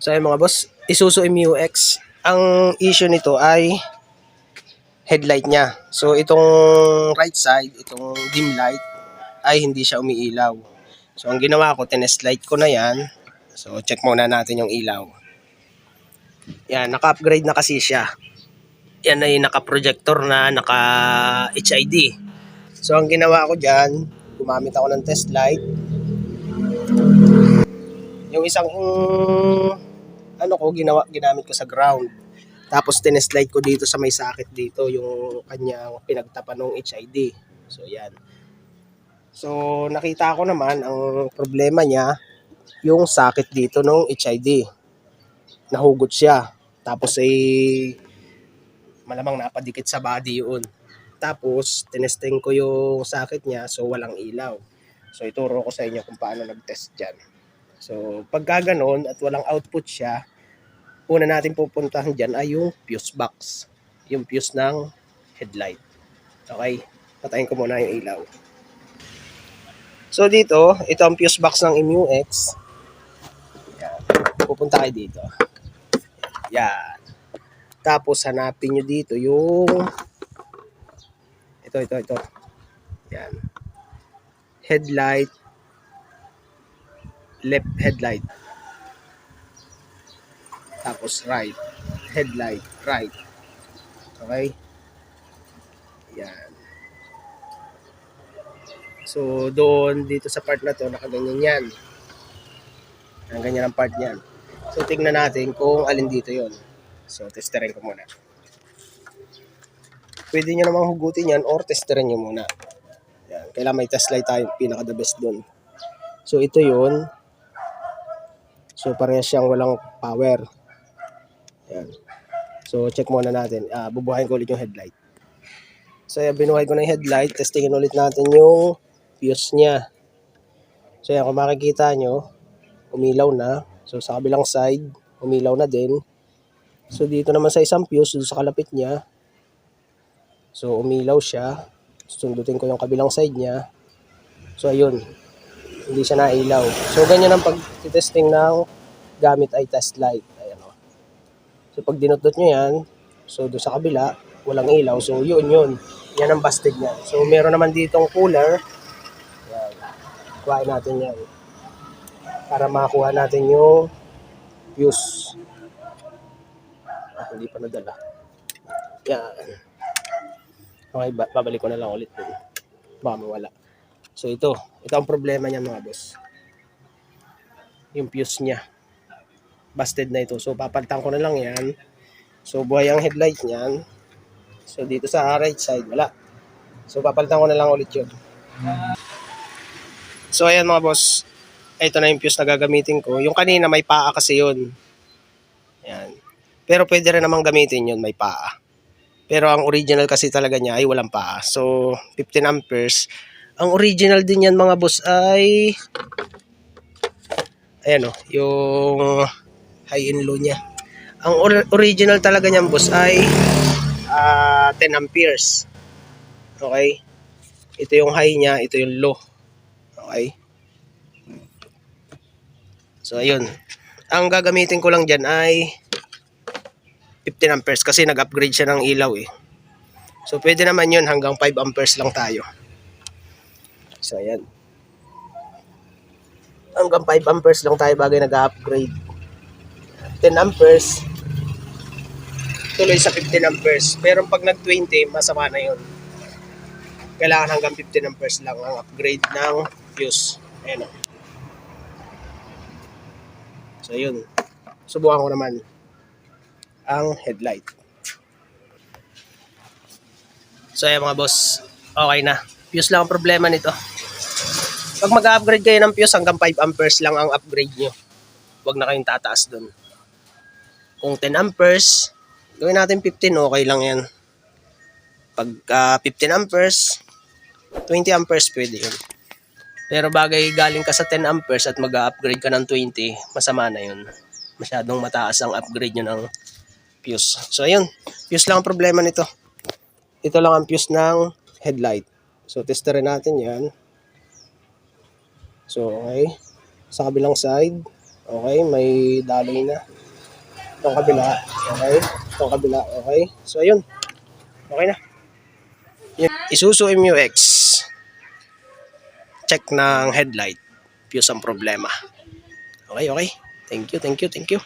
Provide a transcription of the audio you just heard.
So ayun mga boss, Isuzu MU-X. Ang issue nito ay headlight niya. So itong right side, itong dim light ay hindi siya umiilaw. So ang ginawa ko, tinest light ko na yan. So check muna natin yung ilaw. Yan, naka-upgrade na kasi siya. Yan ay naka-projector na, naka-HID. So ang ginawa ko dyan, gumamit ako ng test light. Yung isang ano ko ginawa ginamit ko sa ground. Tapos tinest light ko dito sa may sakit dito yung kanyang pinagtapan ng HID. So yan. So nakita ko naman ang problema niya yung sakit dito ng HID. Nahugot siya. Tapos ay malamang napadikit sa body yun. Tapos tinesting ko yung sakit niya so walang ilaw. So ituro ko sa inyo kung paano nag-test dyan. So pagka ganon at walang output siya, una natin pupuntahan dyan ay yung fuse box. Yung fuse ng headlight. Okay? Patayin ko muna yung ilaw. So dito, ito ang fuse box ng MUX. Yan. Pupunta kayo dito. Yan. Tapos hanapin nyo dito yung ito, ito, ito. Yan. Headlight. Left headlight. Tapos right. Headlight. Right. Okay? Yan. So, doon, dito sa part na to, nakaganyan yan. Ang ganyan ang part niyan. So, tingnan natin kung alin dito yon. So, testerin ko muna. Pwede nyo namang hugutin yan or testerin nyo muna. Yan. Kailangan may test light tayo, pinaka the best doon. So, ito yon. So, parehas siyang walang power. Yan. So, check muna natin. Ah, bubuhayin ko ulit yung headlight. So, yan, binuhay ko na yung headlight. Testingin ulit natin yung fuse niya. So, yan, kung makikita nyo, umilaw na. So, sa kabilang side, umilaw na din. So, dito naman sa isang fuse, sa kalapit niya. So, umilaw siya. Sundutin ko yung kabilang side niya. So, ayun. Hindi siya nailaw. So, ganyan ang pag-testing ng gamit ay test light. So, pag dinot-dot nyo yan, so, doon sa kabila, walang ilaw. So, yun, yun. Yan ang busted niya. So, meron naman ditong cooler. Yan. Kuhain natin yan. Para makuha natin yung fuse. Ah, hindi pa nadala. Yan. Okay, ba- babalik ko na lang ulit. Baka mawala. So, ito. Ito ang problema niya mga boss. Yung fuse niya. Busted na ito. So, papalitan ko na lang yan. So, buhay ang headlight niyan. So, dito sa right side, wala. So, papalitan ko na lang ulit yun. So, ayan mga boss. Ito na yung fuse na gagamitin ko. Yung kanina may paa kasi yun. Ayan. Pero pwede rin namang gamitin yun, may paa. Pero ang original kasi talaga niya ay walang paa. So, 15 amperes. Ang original din yan mga boss ay ayan o, yung high and low niya. Ang or- original talaga niyan boss ay ah, 10 amperes. Okay? Ito yung high niya, ito yung low. Okay? So, ayun. Ang gagamitin ko lang dyan ay 15 amperes kasi nag-upgrade siya ng ilaw eh. So, pwede naman yun hanggang 5 amperes lang tayo. So, ayan. Hanggang 5 amperes lang tayo bagay nag-upgrade. 10 amperes, tuloy sa 15 amperes. Pero pag nag-20, masama na yun. Kailangan hanggang 15 amperes lang ang upgrade ng fuse. Ayan o. So, yun. Subukan ko naman ang headlight. So, ayan mga boss. Okay na. Fuse lang ang problema nito. Pag mag-upgrade kayo ng fuse, hanggang 5 amperes lang ang upgrade nyo. Huwag na kayong tataas dun. Kung 10 amperes, gawin natin 15, okay lang yan. Pag ah, 15 amperes, 20 amperes pwede yun. Pero bagay galing ka sa 10 amperes at mag-upgrade ka ng 20, masama na yun. Masyadong mataas ang upgrade nyo ng fuse. So ayun, fuse lang ang problema nito. Ito lang ang fuse ng headlight. So testerin natin yan. So okay, sa kabilang side, Okay, may daloy na. Itong kabila. Okay. Itong kabila. Okay. So, ayun. Okay na. Yun. Isuzu MUX. Check ng headlight. Fuse ang problema. Okay, okay. Thank you, thank you, thank you.